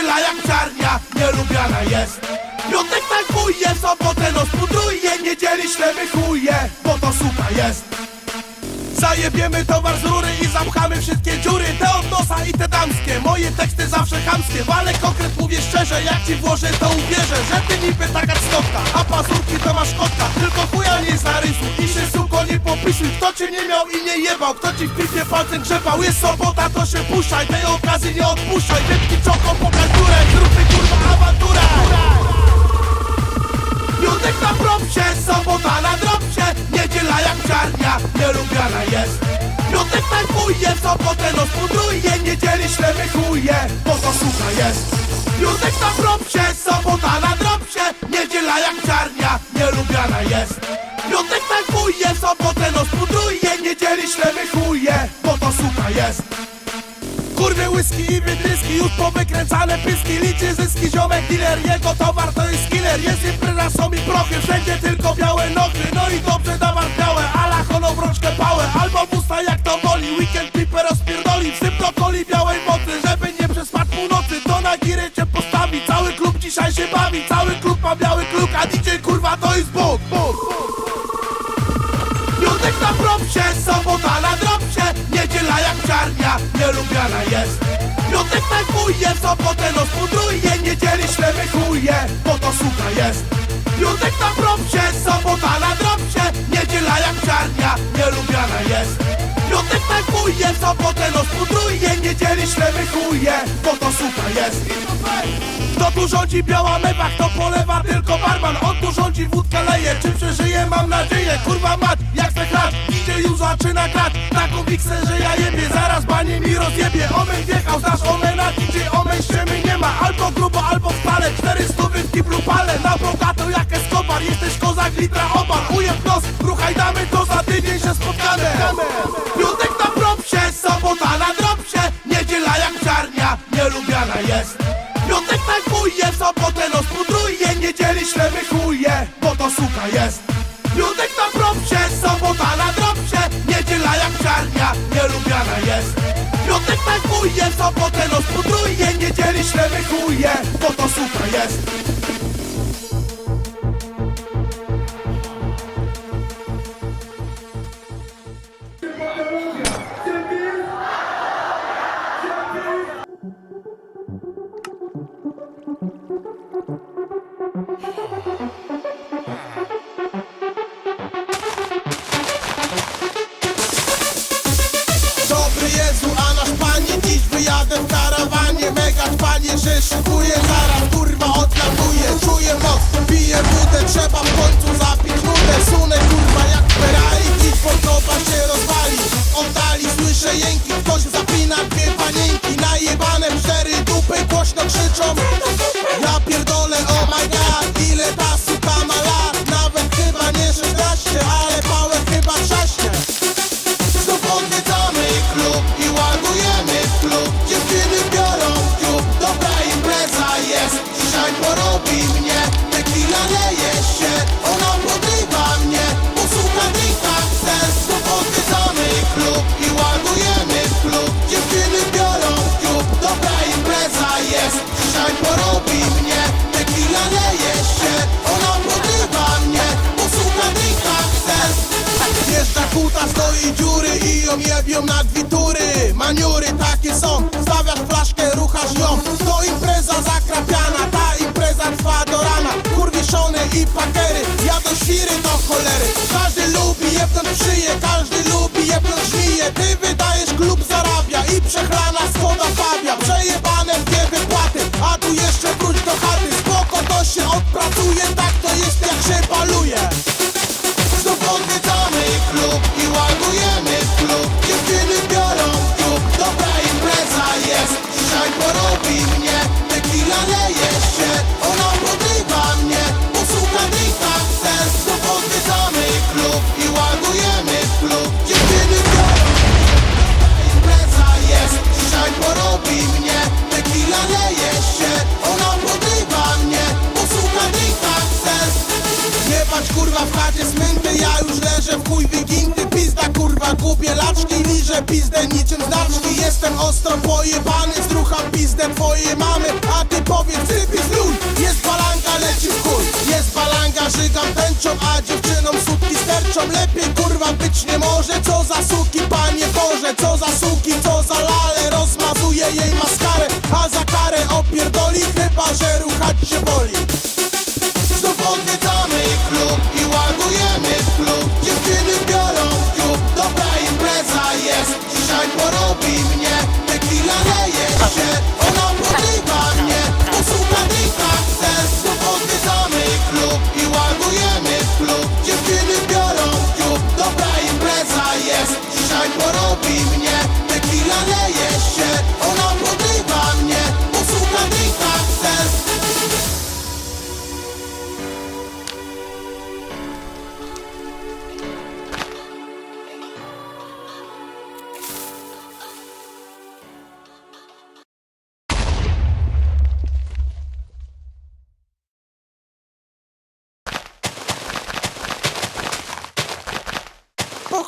Niedziela jak czarnia, nielubiana jest. Piątek tankuje, sobotę nos pudruje Niedzieli ślemy chuje, bo to suka jest. Zajebiemy towar z rury i zamchamy wszystkie dziury. Te od nosa i te damskie, moje teksty zawsze chamskie. Walę konkret, mówię szczerze, jak ci włożę to uwierzę Że ty niby taka czkowka, a pazurki to masz kotka. Tylko chuja nie zarysuj Kto cię nie miał i nie jebał, kto ci w pipie palcem grzebał? Jest sobota, to się puszczaj, tej okazji nie odpuszczaj. Wielki czoko, pokaż górę, zróbmy kurwa awanturę. Piątek na propsie, sobota na dropsie Niedziela jak czarnia, nielubiana jest. Piątek tankuje, sobotę nos pudruje Niedzieli ślemy chuje, bo to sucha jest. Piątek na propsie, I wytryski, już powykręcane pyski Liczy zyski, ziomek dealer, jego towar to jest killer. Jest impreza, są i prochy, wszędzie tylko białe nogi No i dobrze dawar białe, ala hono brączkę pałę. Albo busta jak to woli, weekend piper rozpierdoli. Wsyp do coli białej mocy, żeby nie przespać północy. To na giry cię postawi, cały klub dzisiaj się bawi. Cały klub ma biały kluk, a DJ kurwa to jest Bóg, Bóg Piątek na propsie, sobota na Tankuje, w sobotę nos pudruje Niedzieli ślemy chuje, bo to suka jest. Piątek na propsie, sobota na dropsie. Niedziela jak czarnia, nielubiana jest. Piątek tankuje, w sobotę nos pudruje Niedzieli ślemy chuje, bo to suka jest. Kto tu rządzi biała mewa, kto polewa tylko barman. On tu rządzi, wódkę leje, czy przeżyje mam nadzieję. Kurwa mać, jak se chlać, idzie już zaczyna grać Że ja jebie, zaraz banie mi rozjebie. Omen wjechał, znasz omena, DJ omen ściemy nie ma. Albo grubo, albo wcale, 400 w kiblu pale Na bogato jak Escobar, jesteś kozak litra obar Ujeb nos, ruchaj damy, to za tydzień się spotkamy. Piątek na propsie, sobota na dropsie. Niedziela jak czarnia, nielubiana jest. Piątek tankuje, w sobotę nos pudruje. Niedzieli ślemy chuje, bo to suka jest. Piątek na propsie, sobota na dropsie Czarnia, nielubiana jest. Piątek tankuje, sobotę nos pudruje Niedzieli ślemy chuje, bo to suka jest panie, że szykuję Zaraz kurwa odlatuję Czuję moc, piję wódę Trzeba w końcu zapić nudę Sunę kurwa jak Ferrari Dziś podoba się rozwali. Oddali słyszę jęki Ktoś zapina dwie panienki. Najebane cztery dupy Głośno krzyczą Kuta, stoi dziury i ją jebią na gwitury Maniury takie są, stawiasz flaszkę, ruchasz ją. To impreza zakrapiana, ta impreza trwa do rana. Kurwiszony i pakery, jadą świry do cholery Porobi mnie, tequila leje się Ona podrywa mnie, posłucha drinka chce Znów odwiedzamy klub i ładujemy klub. Dziewczyny biorą impreza jest. Dzisiaj porobi mnie, tequila leje się Ona podrywa mnie, posłucha drinka chce Nie patrz kurwa w chacie smęty Ja już leżę w chuj wyginty kurwa gubię laczki Liżę pizdę niczym znaczki. Jestem ostro pojebany Zdrucham pizdę twojej mamy. A ty powiedz cypis lul Jest balanga, leci w chuj. Jest balanga, żygam tęczą A dziewczynom sutki sterczą. Lepiej kurwa być nie może. Co za suki, panie Boże Co za suki, co za lale. Rozmazuje jej maskarę A za karę opierdoli. Chyba, że ruchać się boli porobi mnie, tequila leje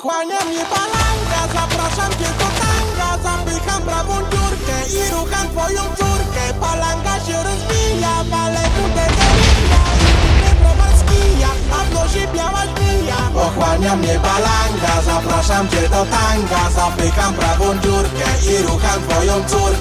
Pochłania mnie balanga, zapraszam cię do tanga. Zapycham prawą dziurkę i rucham twoją córkę. Palanga się rozbija, wale budę do ryja. I browar z kija, a w nosie biała żmija. Pochłania mnie balanga, zapraszam cię do tanga. Zapycham prawą dziurkę i rucham twoją córkę